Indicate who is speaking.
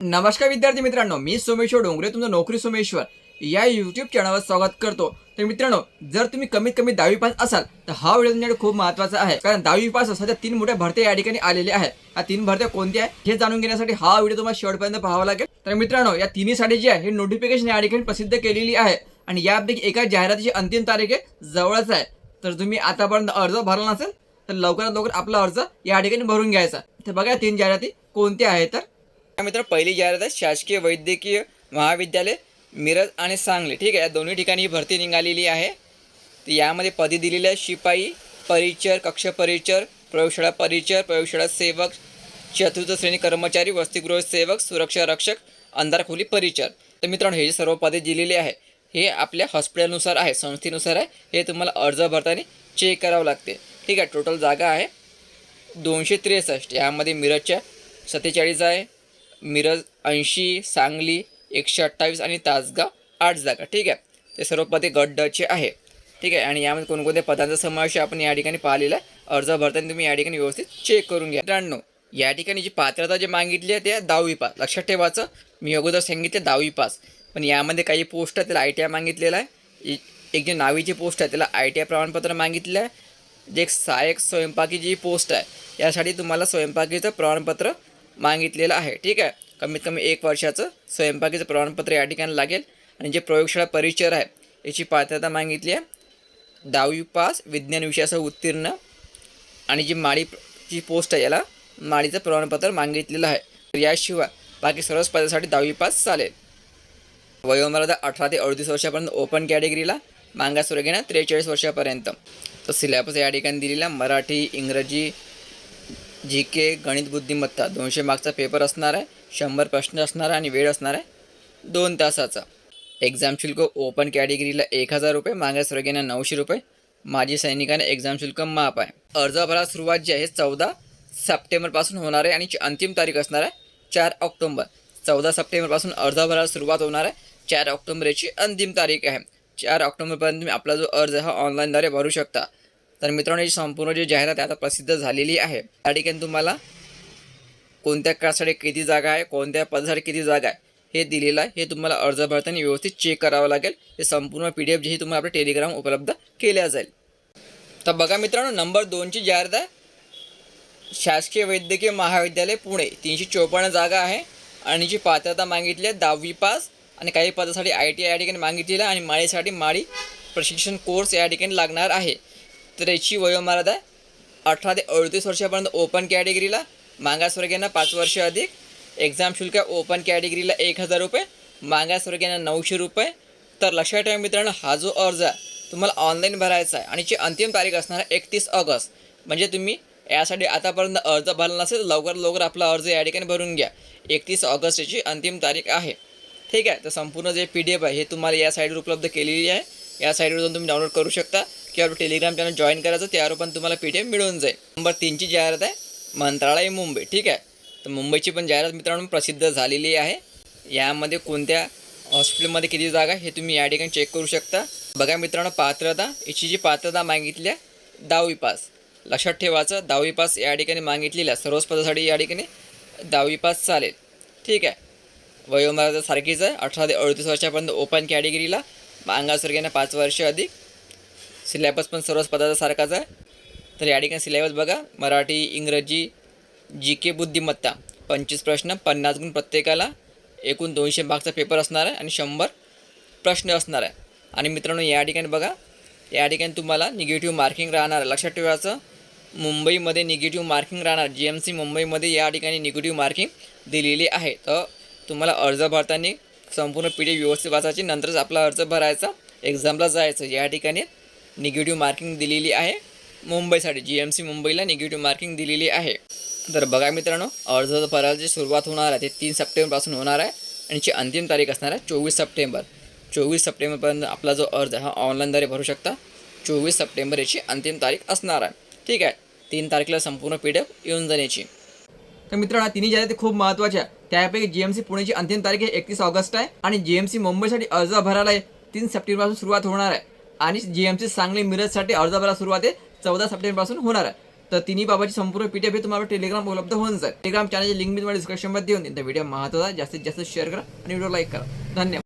Speaker 1: नमस्कार विद्यार्थी मित्रांनो मी सोमेश्वर डोंगरे तुमचं नोकरी सोमेश्वर. या यूट्यूब चॅनलवर स्वागत करतो. तर मित्रांनो जर तुम्ही कमीत कमी दहावी पास असाल तर हा व्हिडिओ तुमच्याकडे खूप महत्त्वाचा आहे. कारण दहावी पास सध्या तीन मोठ्या भरत्या या ठिकाणी आलेल्या आहेत. या तीन भरत्या कोणत्या आहे हे जाणून घेण्यासाठी हा व्हिडिओ तुम्हाला शेवटपर्यंत पाहावा लागेल. तर मित्रांनो या तिन्हीसाठी जी आहे हे नोटिफिकेशन या ठिकाणी प्रसिद्ध केलेली आहे. आणि यापैकी एका जाहिरातीची अंतिम तारीख आहे जवळच आहे. तर तुम्ही आतापर्यंत अर्ज भरला नसेल तर लवकरात लवकर आपला अर्ज या ठिकाणी भरून घ्यायचा. तर बघा तीन जाहिराती कोणत्या आहेत तर. मित्र पहिली जाहिरात आहे शासकीय वैद्यकीय महाविद्यालय मिरज आणि सांगली. ठीक आहे या दोन्ही ठिकाणी ही भरती निघालेली आहे. तर यामध्ये पदी दिलेली आहे शिपाई परिचर कक्ष परिचर प्रयोगशाळा परिचर प्रयोगशाळा सेवक चतुर्थ श्रेणी कर्मचारी वसतिगृह सेवक सुरक्षा रक्षक अंधारखोली परिचर. तर मित्रांनो हे जे सर्व पदे दिलेली आहे हे आपल्या हॉस्पिटलनुसार आहे संस्थेनुसार आहे. हे तुम्हाला अर्ज भरताना चेक करावं लागते. ठीक आहे टोटल जागा आहे दोनशे त्रेसष्ट. यामध्ये मिरजच्या सत्तेचाळीस आहे मिरज ऐंशी सांगली एकशे अठ्ठावीस आणि तासगाव आठ जागा. ठीक आहे? ते सर्व पदे गट आहे. ठीक आहे? आणि यामध्ये कोणकोणत्या पदांचा समावेश आपण या ठिकाणी पाहिलेला आहे. अर्ज भरताना तुम्ही या ठिकाणी व्यवस्थित चेक करून घ्या. मित्रांनो या ठिकाणी जी पात्रता जी मागितली आहे ते दहावी पास. लक्षात ठेवायचं मी अगोदर सांगितले दहावी पास. पण यामध्ये काही पोस्ट आहे त्याला आय टी आय मागितलेला आहे. एक जी नावीची पोस्ट आहे त्याला आय टी आय प्रमाणपत्र मागितलं आहे. जे एक सहाय्यक स्वयंपाकी जी पोस्ट आहे यासाठी तुम्हाला स्वयंपाकीचं प्रमाणपत्र मागितलेलं आहे. ठीक आहे? कमीत कमी एक वर्षाचं स्वयंपाकीचं प्रमाणपत्र या ठिकाणी लागेल. आणि जे प्रयोगशाळा परिचर आहे याची पात्रता मागितली आहे. दहावी पास विज्ञान विषयासह उत्तीर्ण. आणि जी माळी जी पोस्ट आहे याला माळीचं प्रमाणपत्र मागितलेलं आहे. तर याशिवाय बाकी सर्वच पदासाठी दहावी पास चालेल. वयोमर्यादा अठरा ते अडतीस वर्षापर्यंत ओपन कॅटेगरीला मागासवर्गीयांना त्रेचाळीस वर्षापर्यंत. तर सिलेबस या ठिकाणी दिलेला मराठी इंग्रजी जी के गणित बुद्धिमत्ता दोनशे मार्कचा पेपर असणार आहे शंभर प्रश्न असणार आहे आणि वेळ असणार आहे दोन तासाचा. एक्झाम शुल्क ओपन कॅटेगरीला एक हजार रुपये मागासवर्गीयांना नऊशे रुपये माजी सैनिकांना एक्झाम शुल्क माफ आहे. अर्ज भरा सुरुवात जी आहे चौदा सप्टेंबरपासून होणार आहे आणि अंतिम तारीख असणार आहे चार ऑक्टोंबर. चौदा सप्टेंबरपासून अर्ज भरायला सुरुवात होणार आहे चार ऑक्टोबर याची अंतिम तारीख आहे. चार ऑक्टोबरपर्यंत तुम्ही आपला जो अर्ज हा ऑनलाईनद्वारे भरू शकता. तर मित्रांनो ही संपूर्ण जी जाहिरात आहे आता प्रसिद्ध झालेली आहे. त्या ठिकाणी तुम्हाला कोणत्या कासाठी किती जागा आहे कोणत्या पदासाठी किती जागा आहे हे दिलेलं आहे. हे तुम्हाला अर्ज भरताना व्यवस्थित चेक करावं लागेल. हे संपूर्ण पी डी एफ जी तुम्हाला आपल्या टेलिग्राम उपलब्ध केल्या जाईल. तर बघा मित्रांनो नंबर दोनची जाहिरात आहे. शासकीय वैद्यकीय महाविद्यालय पुणे तीनशे चोपन्न जागा आहे. आणि जी पात्रता मागितली आहे दहावी पास. आणि काही पदासाठी आय टी आय या ठिकाणी मागितलेलं आहे. आणि माळीसाठी माळी प्रशिक्षण कोर्स या ठिकाणी लागणार आहे. तर याची वयोमर्यादा आहे अठरा ते अडतीस वर्षापर्यंत ओपन कॅटेगरीला मागासवर्गीयांना पाच वर्ष अधिक एक्झाम शुल्क ओपन कॅटेगरीला एक हजार रुपये मागासवर्गीयांना नऊशे रुपये. तर लक्षात ठेवा मित्रांनो हा जो अर्ज आहे तुम्हाला ऑनलाईन भरायचा आहे आणि जी अंतिम तारीख असणार आहे एकतीस ऑगस्ट. म्हणजे तुम्ही यासाठी आतापर्यंत अर्ज भरला नसेल लवकर लवकर आपला अर्ज या ठिकाणी भरून घ्या. एकतीस ऑगस्ट याची अंतिम तारीख आहे. ठीक आहे तर संपूर्ण जे पी डी एफ आहे हे तुम्हाला या साईडवर उपलब्ध केलेली आहे. या साईडवर जाऊन तुम्ही डाउनलोड करू शकता. किंवा टेलिग्राम चॅनल जॉईन करायचं त्यावर पण तुम्हाला पी एफ मिळून जाईल. नंबर तीनची जाहिरात आहे मंत्रालय मुंबई ठीक आहे? तर मुंबईची पण जाहिरात मित्रांनो प्रसिद्ध झालेली आहे. यामध्ये कोणत्या हॉस्पिटलमध्ये किती जागा आहे हे तुम्ही या ठिकाणी चेक करू शकता. बघा मित्रांनो पात्रता याची जी पात्रता मागितली आहे दहावी पास लक्षात ठेवायचं दहावी पास या ठिकाणी मागितलेल्या सर्वच पदासाठी या ठिकाणी दहावी पास चालेल. ठीक आहे? वयोमर्यादा सारखीच आहे अठरा ते अडतीस वर्षापर्यंत ओपन कॅटेगरीला मागासवर्गीयांना पाच वर्ष अधिक सिलेबस पण सर्वच पदाचा सारखाच आहे. तर या ठिकाणी सिलेबस बघा मराठी इंग्रजी जी के बुद्धिमत्ता पंचवीस प्रश्न पन्नास गुण प्रत्येकाला एकूण दोनशे मार्कचा पेपर असणार आहे आणि शंभर प्रश्न असणार आहे. आणि मित्रांनो या ठिकाणी बघा या ठिकाणी तुम्हाला निगेटिव्ह मार्किंग राहणार लक्षात ठेवायचं मुंबईमध्ये निगेटिव्ह मार्किंग राहणार. जी एम सी मुंबईमध्ये या ठिकाणी निगेटिव्ह मार्किंग दिलेली आहे. तर तुम्हाला अर्ज भरताना संपूर्ण पी डी व्यवस्थित वाचायची नंतरच आपला अर्ज भरायचा एक्झामला जायचं. या ठिकाणी निगेटिव्ह मार्किंग दिलेली आहे. मुंबईसाठी जी एम सी मुंबईला निगेटिव्ह मार्किंग दिलेली आहे. तर बघा मित्रांनो अर्ज भरायची सुरुवात होणार आहे ते तीन सप्टेंबरपासून होणार आहे आणि जी अंतिम तारीख असणार आहे चोवीस सप्टेंबर. चोवीस सप्टेंबरपर्यंत आपला जो अर्ज हा ऑनलाईनद्वारे भरू शकता. चोवीस सप्टेंबर याची अंतिम तारीख असणार आहे. ठीक आहे तीन तारखेला संपूर्ण पी डी एफ येऊन जाण्याची. तर मित्रांनो तिन्ही ते खूप महत्त्वाच्या त्यापैकी जीएमसी पुण्याची अंतिम तारीख आहे एकतीस ऑगस्ट आहे आणि जीएमसी मुंबईसाठी अर्ज भरायला आहे तीन सप्टेंबरपासून सुरुवात होणार आहे. आणि जीएमसी सांगली मिरजसाठी अर्ज भरायला सुरुवात आहे. चौदा सप्टेंबरपासून होणार आहे. तर तिन्ही बाबाची संपूर्ण पीडीएफ हे तुम्हाला टेलिग्राम उपलब्ध होऊन जाईल. टेलिग्राम चॅनलची लिंक मी तुम्हाला डिस्क्रिप्शनमध्ये देऊन देईन. तर व्हिडिओ महत्त्वाचा जास्तीत जास्त शेअर करा आणि व्हिडिओ लाईक करा. धन्यवाद.